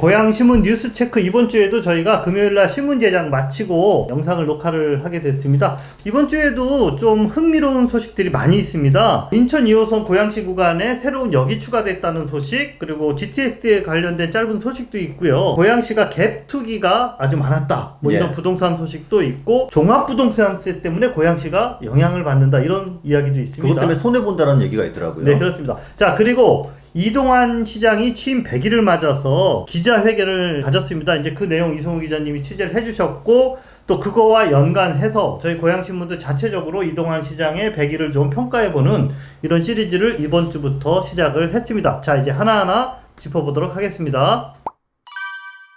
고양신문 뉴스체크 이번 주에도 저희가 금요일날 신문 제작 마치고 영상을 녹화를 하게 됐습니다. 이번 주에도 좀 흥미로운 소식들이 많이 있습니다. 인천 2호선 고양시 구간에 새로운 역이 추가됐다는 소식, 그리고 GTX에 관련된 짧은 소식도 있고요. 고양시가 갭 투기가 아주 많았다. 뭐 예. 이런 부동산 소식도 있고 종합부동산세 때문에 고양시가 영향을 받는다 이런 이야기도 있습니다. 그것 때문에 손해 본다라는 얘기가 있더라고요. 네, 그렇습니다. 자, 그리고 이동환 시장이 취임 100일을 맞아서 기자회견을 가졌습니다. 이제 그 내용 이성우 기자님이 취재를 해주셨고, 또 그거와 연관해서 저희 고양신문도 자체적으로 이동환 시장의 100일을 좀 평가해보는 이런 시리즈를 이번 주부터 시작을 했습니다. 자, 이제 하나하나 짚어보도록 하겠습니다.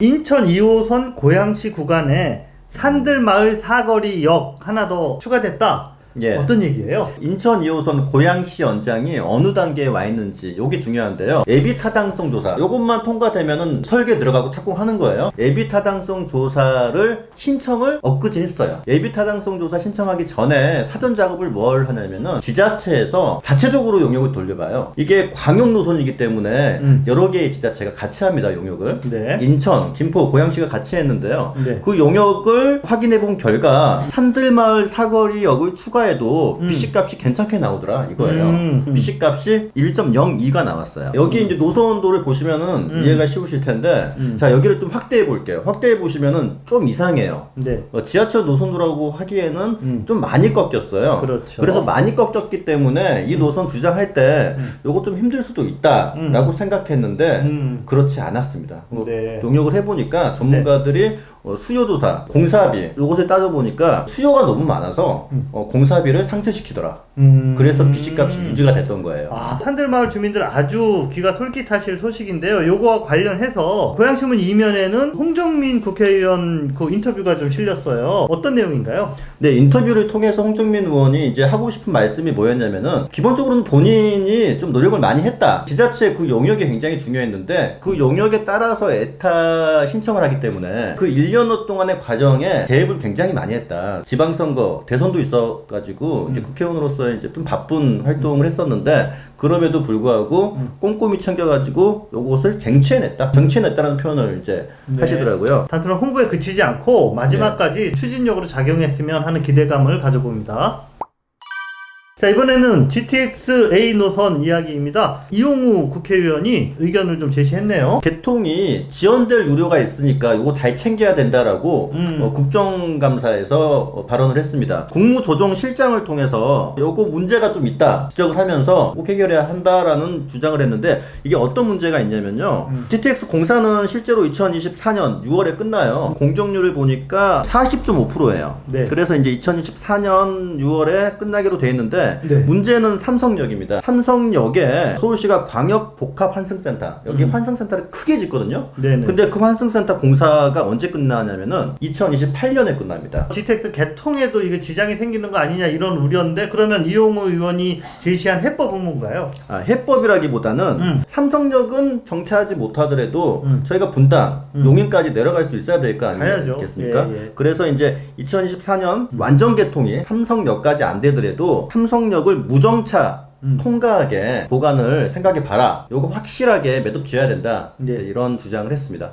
인천 2호선 고양시 구간에 산들마을 사거리역 하나 더 추가됐다. 예. 어떤 얘기예요? 인천 2호선 고양시 연장이 어느 단계에 와 있는지 요게 중요한데요. 예비 타당성 조사 요것만 통과되면은 설계 들어가고 착공하는 거예요. 예비 타당성 조사를 신청을 엊그제 했어요. 예비 타당성 조사 신청하기 전에 사전 작업을 뭘 하냐면은 지자체에서 자체적으로 용역을 돌려봐요. 이게 광역 노선이기 때문에 음. 여러 개의 지자체가 같이 합니다 용역을. 네. 인천, 김포, 고양시가 같이 했는데요. 네. 그 용역을 확인해 본 결과 산들마을 사거리역을 추가해 도 음. BC값이 괜찮게 나오더라 이거예요. 음, 음. BC값이 1.02가 나왔어요. 여기 이제 노선도를 보시면은 음. 이해가 쉬우실 텐데 음. 자 여기를 좀 확대해 볼게요. 확대해 보시면은 좀 이상해요. 네. 어, 지하철 노선도라고 하기에는 음. 좀 많이 꺾였어요. 그렇죠. 래서 많이 꺾였기 때문에 이 노선 주장할 때 음. 요거 좀 힘들 수도 있다라고 생각했는데 음. 그렇지 않았습니다. 뭐 네. 용역을 해보니까 전문가들이 어, 수요조사, 공사비 요것을 따져보니까 수요가 너무 많아서 음. 어, 공사비를 상쇄시키더라. 음. 그래서 BC값이 유지가 됐던 거예요. 아, 산들마을 주민들 아주 귀가 솔깃하실 소식인데요. 요거와 관련해서 고양신문 이면에는 홍정민 국회의원 그 인터뷰가 좀 실렸어요. 어떤 내용인가요? 네, 인터뷰를 통해서 홍정민 의원이 이제 하고 싶은 말씀이 뭐였냐면은 기본적으로는 본인이 좀 노력을 많이 했다. 지자체 그 용역이 굉장히 중요했는데 그 용역에 따라서 에타 신청을 하기 때문에 그 1년여 동안의 과정에 개입을 굉장히 많이 했다. 지방선거, 대선도 있어가지고 이제 국회의원으로서 이제 좀 바쁜 활동을 했었는데 그럼에도 불구하고 꼼꼼히 챙겨가지고 요것을 쟁취해냈다. 정치해냈다는 표현을 이제 네. 하시더라고요. 단순한 홍보에 그치지 않고 마지막까지 추진력으로 작용했으면 하는 기대감을 가져봅니다. 자, 이번에는 GTX A 노선 이야기입니다. 이용우 국회의원이 의견을 좀 제시했네요. 개통이 지연될 우려가 있으니까 이거 잘 챙겨야 된다라고 음. 어, 국정감사에서 어, 발언을 했습니다. 국무조정실장을 통해서 요거 문제가 좀 있다 지적을 하면서 꼭 해결해야 한다라는 주장을 했는데 이게 어떤 문제가 있냐면요. 음. GTX 공사는 실제로 2024년 6월에 끝나요. 공정률을 보니까 40.5%예요. 네. 그래서 이제 2024년 6월에 끝나기로 돼 있는데 네. 문제는 삼성역입니다. 삼성역에 서울시가 광역 복합 환승센터 여기 음. 환승센터를 크게 짓거든요. 네네. 근데 그 환승센터 공사가 언제 끝나냐면은 2028년에 끝납니다. GTX 개통에도 이게 지장이 생기는 거 아니냐 이런 우려인데 그러면 이용우 의원이 제시한 해법은 뭔가요? 아, 해법이라기보다는 음. 삼성역은 정차하지 못하더라도 음. 저희가 분당, 음. 용인까지 내려갈 수 있어야 될 거. 아니겠습니까? 예, 예. 그래서 이제 2024년 완전 개통이 삼성역까지 안 되더라도 삼성 역을 무정차 음. 통과하게 보관을 생각해 봐라. 요거 확실하게 매듭 지어야 된다. 네. 이런 주장을 했습니다.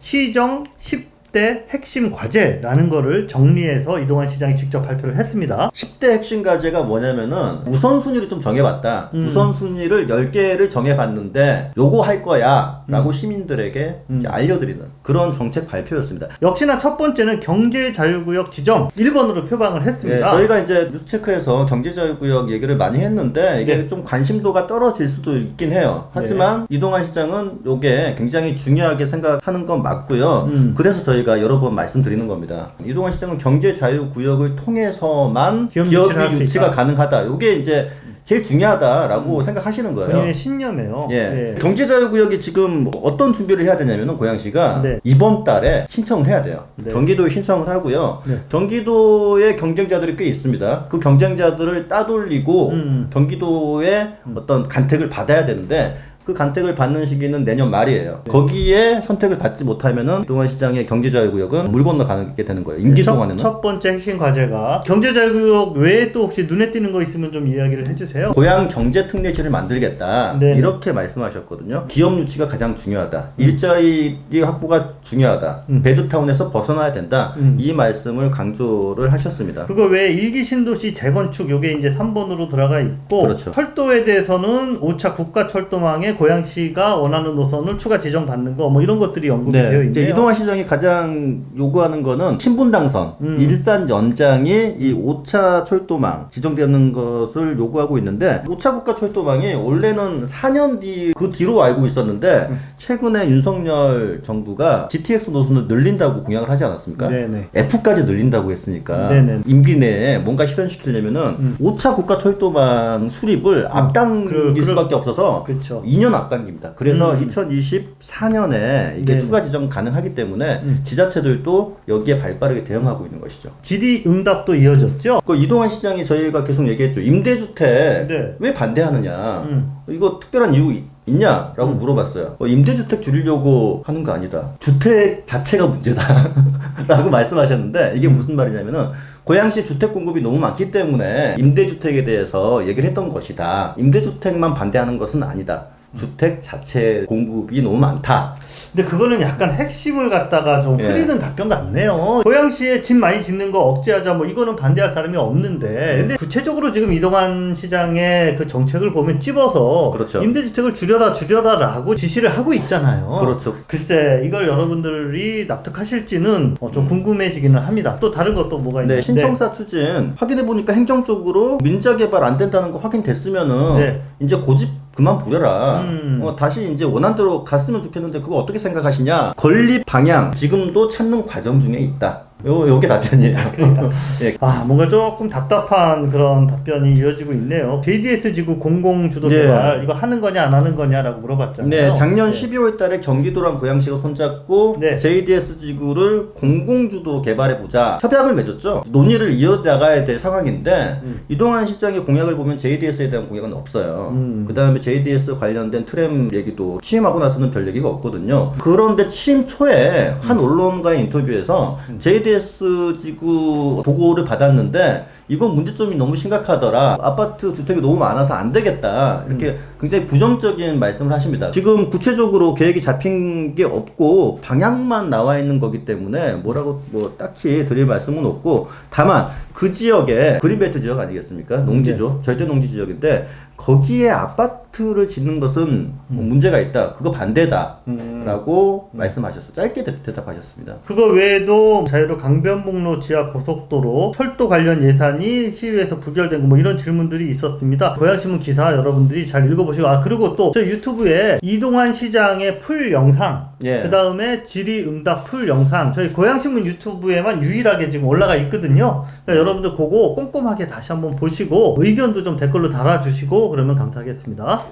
시정 10 대 핵심 과제라는 거를 정리해서 이동환 시장이 직접 발표를 했습니다. 10대 핵심 과제가 뭐냐면은 우선순위를 좀 정해봤다. 음. 우선순위를 10개를 정해봤는데 요거 할 거야 라고 시민들에게 음. 이제 알려드리는 그런 정책 발표였습니다. 역시나 첫 번째는 경제 자유구역 지정 1번으로 표방을 예, 했습니다. 저희가 이제 뉴스체크에서 경제자유구역 얘기를 많이 했는데 이게 네. 좀 관심도가 떨어질 수도 있긴 해요. 하지만 이동환 시장은 요게 굉장히 중요하게 생각하는 건 맞고요. 음. 그래서 저희 가 여러 번 말씀드리는 겁니다. 이동환 시장은 경제 자유 구역을 통해서만 기업 기업 유치를 할수 유치가 있다. 가능하다. 요게 이제 제일 중요하다라고 생각하시는 거예요. 본인의 신념이에요. 예. 예. 경제자유구역이 지금 어떤 준비를 해야 되냐면은 고양시가 네. 이번 달에 신청을 해야 돼요. 네. 경기도에 신청을 하고요. 네. 경기도에 경쟁자들이 꽤 있습니다. 그 경쟁자들을 따돌리고 음. 경기도의 어떤 간택을 받아야 되는데 그 간택을 받는 시기는 내년 말이에요. 네. 거기에 선택을 받지 못하면은 이동환 시장의 경제자유구역은 물 건너 가게 되는 거예요. 임기 첫, 동안에는. 첫 번째 핵심 과제가 경제자유구역 외에 또 혹시 눈에 띄는 거 있으면 좀 이야기를 해주세요. 고향 경제 특례시를 만들겠다 네. 이렇게 말씀하셨거든요. 기업 유치가 가장 중요하다. 일자리 확보가 중요하다. 음. 베드타운에서 벗어나야 된다. 음. 이 말씀을 강조를 하셨습니다. 그거 외에 일기 신도시 재건축 요게 이제 3번으로 들어가 있고 그렇죠. 철도에 대해서는 5차 국가 철도망 에 고양시가 원하는 노선을 추가 지정받는 거 뭐 이런 것들이 언급이 되어 네, 있네요. 이제 이동환 시장이 가장 요구하는 거는 신분 당선, 음. 일산 연장이 이 5차 철도망 지정되는 것을 요구하고 있는데 5차 국가 철도망이 원래는 4년 뒤 그 뒤로 알고 있었는데 음. 최근에 윤석열 정부가 GTX 노선을 늘린다고 공약을 하지 않았습니까? 네네. F까지 늘린다고 했으니까 네네. 임기 내에 뭔가 실현시키려면은 음. 5차 국가 철도망 수립을 앞당길 그- 수밖에 없어서 그렇죠. 2년 앞당깁니다. 그래서 음. 2024년에 이게 네네. 추가 지정 가능하기 때문에 음. 지자체들도 여기에 발빠르게 대응하고 있는 것이죠. 질의 응답도 이어졌죠. 그 이동환 시장이 저희가 계속 얘기했죠. 임대주택 네. 왜 반대하느냐? 음. 이거 특별한 이유 있냐라고 물어봤어요. 어, 임대주택 줄이려고 하는 거 아니다. 주택 자체가 문제다라고 말씀하셨는데 이게 무슨 말이냐면은 고양시 주택 공급이 너무 많기 때문에 임대주택에 대해서 얘기를 했던 것이다. 임대주택만 반대하는 것은 아니다. 주택 자체 공급이 너무 많다. 근데 그거는 약간 핵심을 갖다가 좀 예. 흐리는 답변 같네요. 고양시에 집 많이 짓는 거 억제하자 뭐 이거는 반대할 사람이 없는데 근데 구체적으로 지금 이동환 시장의 그 정책을 보면 찝어서 그렇죠. 임대주택을 줄여라 줄여라라고 지시를 하고 있잖아요. 그렇죠. 글쎄 이걸 여러분들이 납득하실지는 어, 좀 궁금해지기는 합니다. 또 다른 것도 뭐가 있나요? 네, 신청사 추진 확인해 보니까 행정적으로 민자 개발 안 된다는 거 확인됐으면은 네. 이제 고집 그만 부려라. 음. 어, 다시 이제 원안대로 갔으면 좋겠는데 그거 어떻게 생각하시냐? 건립 방향 지금도 찾는 과정 중에 있다. 요 요게 답변이에요. 예. 아 뭔가 조금 답답한 그런 답변이 이어지고 있네요. JDS 지구 공공 주도 네. 개발 이거 하는 거냐 안 하는 거냐라고 물어봤잖아요. 네, 작년 네. 12월 달에 경기도랑 고양시가 손잡고 네. JDS 지구를 공공주도로 개발해 보자 협약을 맺었죠. 논의를 이어나가야 될 상황인데 음. 이동환 시장의 공약을 보면 JDS에 대한 공약은 없어요. 음. 그 다음에 JDS 관련된 트램 얘기도 취임하고 나서는 별 얘기가 없거든요. 그런데 취임 초에 한 음. 언론과의 인터뷰에서 JDS 지구 보고를 받았는데 이건 문제점이 너무 심각하더라. 아파트 주택이 너무 많아서 안 되겠다. 이렇게 음. 굉장히 부정적인 말씀을 하십니다. 지금 구체적으로 계획이 잡힌 게 없고 방향만 나와 있는 거기 때문에 뭐라고 뭐 딱히 드릴 말씀은 없고 다만 그 지역에 그린벨트 지역 아니겠습니까? 농지죠. 절대 농지 지역인데 거기에 아파트 를 짓는 것은 뭐 문제가 있다. 그거 반대다. 음. 라고 말씀하셨어요. 짧게 대- 대답하셨습니다. 그거 외에도 자유로 강변북로 지하 고속도로 철도 관련 예산이 시의회에서 부결된 거 뭐 이런 질문들이 있었습니다. 고양신문 기사 여러분들이 잘 읽어보시고 아 그리고 또 저 유튜브에 이동환 시장의 풀 영상 예. 그 다음에 질의응답 풀 영상 저희 고양신문 유튜브에만 유일하게 지금 올라가 있거든요. 그러니까 여러분들 그거 꼼꼼하게 다시 한번 보시고 의견도 좀 댓글로 달아주시고 그러면 감사하겠습니다.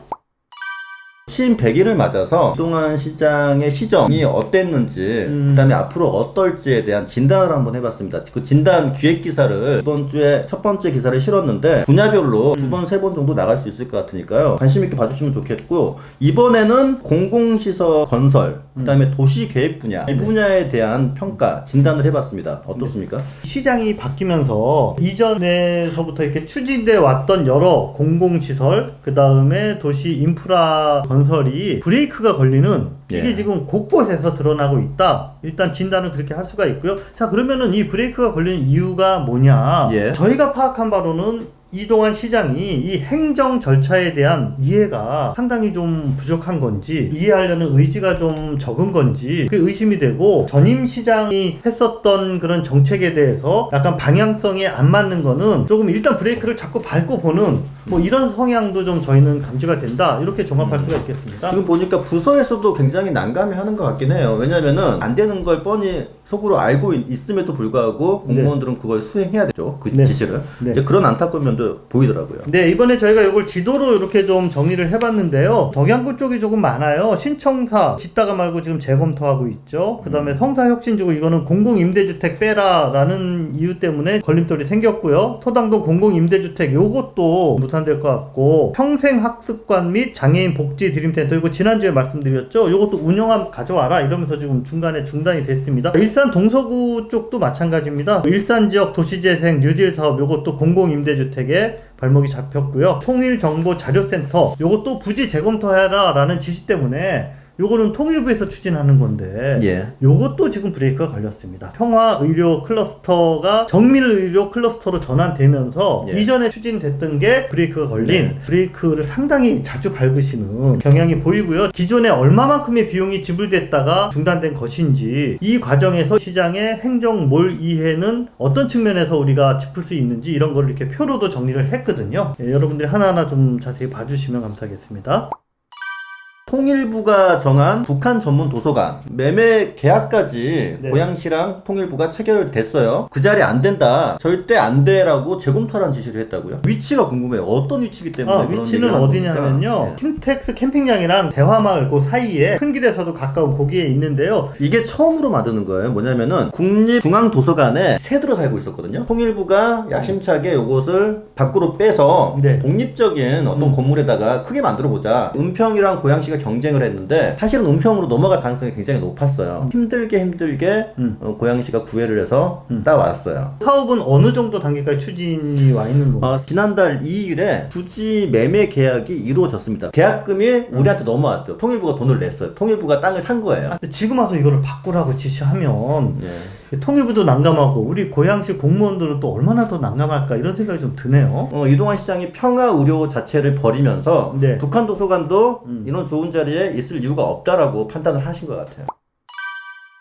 취임 100일을 맞아서 이동환 시장의 시정이 어땠는지 음. 그다음에 앞으로 어떨지에 대한 진단을 한번 해봤습니다. 그 진단 기획 기사를 이번 주에 첫 번째 기사를 실었는데 분야별로 두 번 세 번 정도 나갈 수 있을 것 같으니까요. 관심 있게 봐주시면 좋겠고 이번에는 공공시설 건설 그다음에 도시 계획 분야 이 분야에 대한 평가 진단을 해봤습니다. 어떻습니까? 시장이 바뀌면서 이전에서부터 이렇게 추진돼 왔던 여러 공공시설, 그 다음에 도시 인프라 건설이 브레이크가 걸리는 이게 예. 지금 곳곳에서 드러나고 있다. 일단 진단은 그렇게 할 수가 있고요. 자, 그러면은 이 브레이크가 걸리는 이유가 뭐냐? 예. 저희가 파악한 바로는 이동환 시장이 이 행정 절차에 대한 이해가 상당히 좀 부족한 건지 이해하려는 의지가 좀 적은 건지 그 의심이 되고 전임 시장이 했었던 그런 정책에 대해서 약간 방향성에 안 맞는 거는 조금 일단 브레이크를 자꾸 밟고 보는 뭐 이런 성향도 좀 저희는 감지가 된다 이렇게 종합할 수가 있겠습니다. 지금 보니까 부서에서도 굉장히 난감해 하는 것 같긴 해요. 왜냐면은 안 되는 걸 뻔히 속으로 알고 있- 있음에도 불구하고 공무원들은 그걸 수행해야 되죠. 그 네. 지시를. 네. 이제 그런 안타까운 면도 보이더라고요. 네, 이번에 저희가 이걸 지도로 이렇게 좀 정리를 해봤는데요. 덕양구 쪽이 조금 많아요. 신청사 짓다가 말고 지금 재검토하고 있죠. 그 다음에 성사혁신지구 이거는 공공임대주택 빼라라는 이유 때문에 걸림돌이 생겼고요. 토당도 공공임대주택 요것도 뭐 도산될 것 같고 평생 학습관 및 장애인 복지 드림센터 이거 지난주에 말씀드렸죠. 이것도 운영함 가져와라 이러면서 지금 중간에 중단이 됐습니다. 일산 동서구 쪽도 마찬가지입니다. 일산 지역 도시재생 뉴딜 사업 이것도 공공임대주택에 발목이 잡혔고요. 통일정보자료센터 이것도 부지 재검토해라 라는 지시 때문에 요거는 통일부에서 추진하는 건데 예. 요것도 지금 브레이크가 걸렸습니다. 평화 의료 클러스터가 정밀 의료 클러스터로 전환되면서 예. 이전에 추진됐던 게 브레이크가 걸린 네. 브레이크를 상당히 자주 밟으시는 경향이 보이고요. 기존에 얼마만큼의 비용이 지불됐다가 중단된 것인지 이 과정에서 시장의 행정 몰 이해는 어떤 측면에서 우리가 짚을 수 있는지 이런 걸 이렇게 표로도 정리를 했거든요. 예, 여러분들이 하나하나 좀 자세히 봐주시면 감사하겠습니다. 통일부가 정한 북한 전문 도서관 매매 계약까지 네. 고양시랑 통일부가 체결됐어요. 그 자리 안 된다. 절대 안 돼라고 재검토라는 지시를 했다고요. 위치가 궁금해요. 어떤 위치이기 때문에 아, 그런 위치는 어디냐면요. 네. 킨텍스 캠핑장이랑 대화마을 그 사이에 큰 길에서도 가까운 거기에 있는데요. 이게 처음으로 만드는 거예요. 뭐냐면은 국립중앙도서관에 새들어 살고 있었거든요. 통일부가 야심차게 이것을 밖으로 빼서 네. 독립적인 어떤 음. 건물에다가 크게 만들어 보자. 은평이랑 고양시가 경쟁을 했는데 사실은 은평으로 넘어갈 가능성이 굉장히 높았어요. 힘들게 힘들게 음. 어, 고양시가 구애를 해서 음. 따왔어요. 사업은 어느 정도 단계까지 추진이 와 있는 건가요? 어, 지난달 2일에 부지 매매 계약이 이루어졌습니다. 계약금이 음. 우리한테 넘어왔죠. 통일부가 돈을 냈어요. 통일부가 땅을 산 거예요. 근데 지금 와서 이거를 바꾸라고 지시하면 예. 통일부도 난감하고 우리 고양시 공무원들은 또 얼마나 더 난감할까 이런 생각이 좀 드네요. 어, 이동환 시장이 평화 의료 자체를 버리면서 네. 북한 도서관도 음. 이런 좋은 자리에 있을 이유가 없다라고 판단을 하신 것 같아요.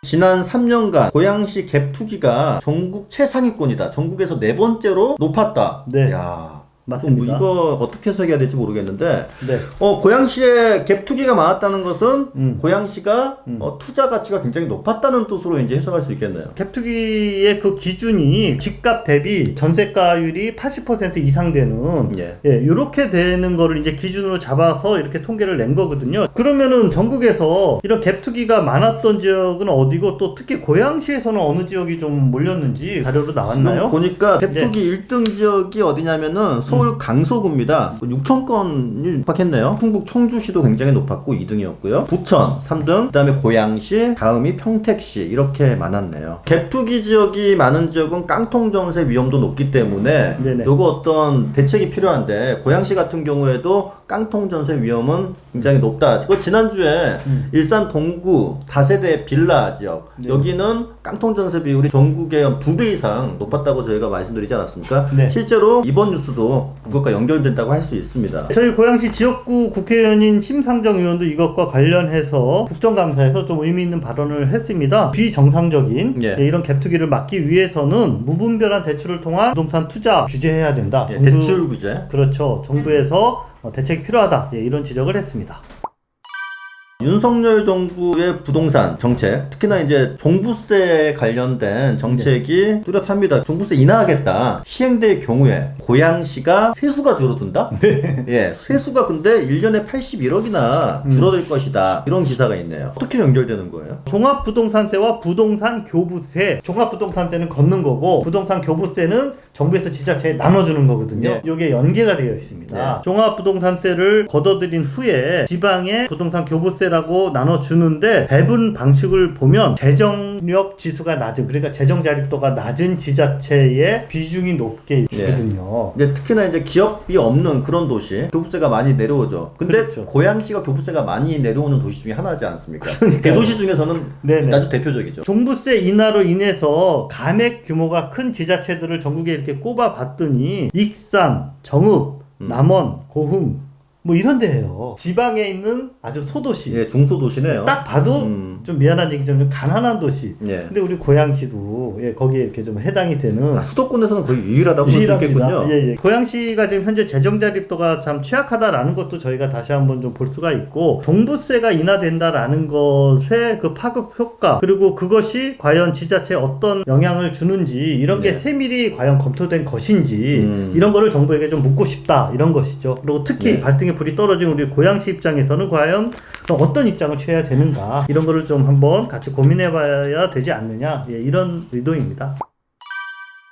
지난 3년간 고양시 갭 투기가 전국 최상위권이다. 전국에서 네 번째로 높았다. 네. 야, 맞습니다. 뭐 이거 어떻게 해석해야 될지 모르겠는데, 네. 어, 고양시에 갭 투기가 많았다는 것은 음. 고양시가 음. 어, 투자 가치가 굉장히 높았다는 뜻으로 이제 해석할 수 있겠네요. 갭투기의 그 기준이 집값 대비 전세가율이 80% 이상 되는 예. 예, 이렇게 되는 거를 이제 기준으로 잡아서 이렇게 통계를 낸 거거든요. 그러면은 전국에서 이런 갭투기가 많았던 지역은 어디고 또 특히 고양시에서는 어느 지역이 좀 몰렸는지 자료로 나왔나요? 보니까 네. 갭투기 1등 지역이 어디냐면은 서울 강서구입니다. 6천 건이 육박했네요. 충북 청주시도 굉장히 높았고 2등이었고요. 부천 3등, 그다음에 고양시, 다음이 평택시 이렇게 많았네요. 갭투기 지역이 많은 지역은 깡통 전세 위험도 높기 때문에 네네. 요거 어떤 대책이 필요한데 고양시 같은 경우에도 깡통 전세 위험은 굉장히 높다. 그거 지난주에 음. 일산 동구 다세대 빌라 지역 네. 여기는 깡통 전세 비율이 전국의 두 배 이상 높았다고 저희가 말씀드리지 않았습니까? 네. 실제로 이번 뉴스도 그것과 연결된다고 할 수 있습니다. 저희 고양시 지역구 국회의원인 심상정 의원도 이것과 관련해서 국정감사에서 좀 의미 있는 발언을 했습니다. 비정상적인 예. 예, 이런 갭투기를 막기 위해서는 무분별한 대출을 통한 부동산 투자 규제해야 된다. 예, 정부- 대출 구제. 그렇죠. 정부에서 어, 대책이 필요하다. 예, 이런 지적을 했습니다. 윤석열 정부의 부동산 정책, 특히나 이제 종부세 관련된 정책이 네. 뚜렷합니다. 종부세 인하하겠다. 시행될 경우에 고양시가 세수가 줄어든다? 예, 세수가 근데 1년에 81억이나 음. 줄어들 것이다. 이런 기사가 있네요. 어떻게 연결되는 거예요? 종합부동산세와 부동산 교부세. 종합부동산세는 걷는 거고 부동산 교부세는 정부에서 지자체에 나눠주는 거거든요. 네. 이게 연계가 되어 있습니다. 네. 종합부동산세를 걷어들인 후에 지방에 부동산 교부세라고 나눠주는데 배분 방식을 보면 재정력 지수가 낮은 그러니까 재정 자립도가 낮은 지자체의 비중이 높게 네. 주거든요. 이제 특히나 이제 기업이 없는 그런 도시 교부세가 많이 내려오죠. 근데 그렇죠. 고양시가 교부세가 많이 내려오는 도시 중에 하나지 않습니까? 대도시 중에서는 네네. 아주 대표적이죠. 종부세 인하로 인해서 감액 규모가 큰 지자체들을 전국에 이렇게 꼽아봤더니 익산, 정읍, 음. 남원, 고흥 뭐 이런 데예요. 지방에 있는 아주 소도시. 예, 중소도시네요. 딱 봐도 음. 좀 미안한 얘기지만 좀 가난한 도시. 예. 근데 우리 고양시도 예, 거기에 이렇게 좀 해당이 되는 아, 수도권에서는 거의 유일하다고 볼 수. 있겠군요. 예, 예. 고양시가 지금 현재 재정 자립도가 참 취약하다라는 것도 저희가 다시 한번 좀 볼 수가 있고 종부세가 인하된다라는 것의 그 파급 효과 그리고 그것이 과연 지자체에 어떤 영향을 주는지 이런 게 네. 세밀히 과연 검토된 것인지 음. 이런 거를 정부에게 좀 묻고 싶다 이런 것이죠. 그리고 특히 네. 발등에 불이 떨어진 우리 고양시 입장에서는 과연 어떤 입장을 취해야 되는가 이런 거를 좀 한번 같이 고민해봐야 되지 않느냐 예, 이런 의도입니다.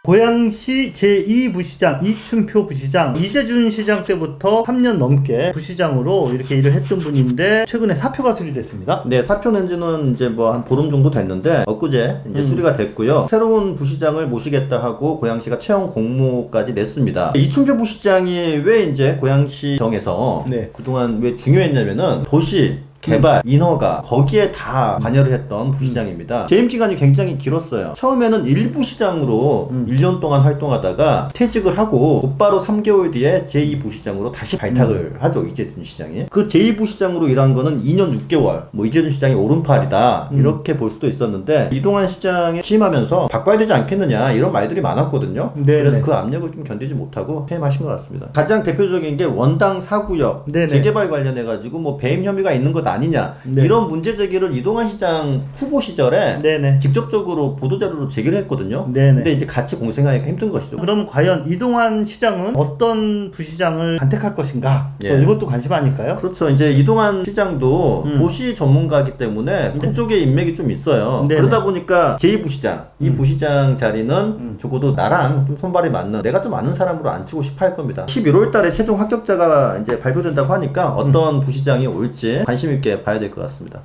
고양시 제2부시장 이춘표 부시장 이재준 시장 때부터 3년 넘게 부시장으로 이렇게 일을 했던 분인데 최근에 사표가 수리됐습니다. 네, 사표 낸 지는 이제 뭐 한 보름 정도 됐는데 엊그제 이제 음. 수리가 됐고요. 새로운 부시장을 모시겠다 하고 고양시가 채용 공모까지 냈습니다. 이춘표 부시장이 왜 이제 고양시 정에서 네. 그동안 왜 중요했냐면은 도시 개발, 인허가 거기에 다 관여를 했던 부시장입니다. 재임 기간이 굉장히 길었어요. 처음에는 일부 시장으로 음. 1년 동안 활동하다가 퇴직을 하고 곧바로 3개월 뒤에 제2부시장으로 다시 발탁을 하죠. 이재준 시장이. 그 제2부시장으로 일한 거는 2년 6개월. 뭐 이재준 시장이 오른팔이다. 음. 이렇게 볼 수도 있었는데 이동환 시장이 취임하면서 바꿔야 되지 않겠느냐 이런 말들이 많았거든요. 네, 그래서 네. 그 압력을 좀 견디지 못하고 퇴임하신 것 같습니다. 가장 대표적인 게 원당 사구역 네, 네. 재개발 관련해 가지고 뭐 배임 혐의가 있는 것 아니냐 네. 이런 문제 제기를 이동환 시장 후보 시절에 네네. 직접적으로 보도자료로 제기를 했거든요. 네네. 근데 이제 같이 공생하기가 힘든 것이죠. 그럼 과연 이동환 시장은 어떤 부시장을 선택할 것인가? 예. 뭐 이것도 관심 아닐까요? 그렇죠. 이제 이동환 시장도 음. 도시 전문가이기 때문에 그쪽에 인맥이 좀 있어요. 네네. 그러다 보니까 제2부시장, 이 음. 부시장 자리는 음. 적어도 나랑 좀 손발이 맞는 내가 좀 아는 사람으로 앉히고 싶어 할 겁니다. 11월 달에 최종 합격자가 이제 발표된다고 하니까 어떤 음. 부시장이 올지 관심 있게 봐야 될 것 같습니다.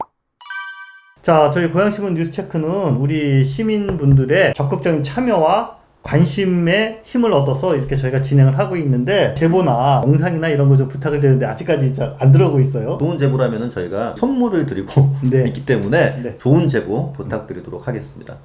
자, 저희 고양신문 뉴스체크는 우리 시민분들의 적극적인 참여와 관심에 힘을 얻어서 이렇게 저희가 진행을 하고 있는데 제보나 영상이나 이런 거 좀 부탁을 드리는데 아직까지 잘안 들어오고 있어요. 좋은 제보라면 저희가 선물을 드리고 네. 있기 때문에 네. 좋은 제보 부탁드리도록 하겠습니다.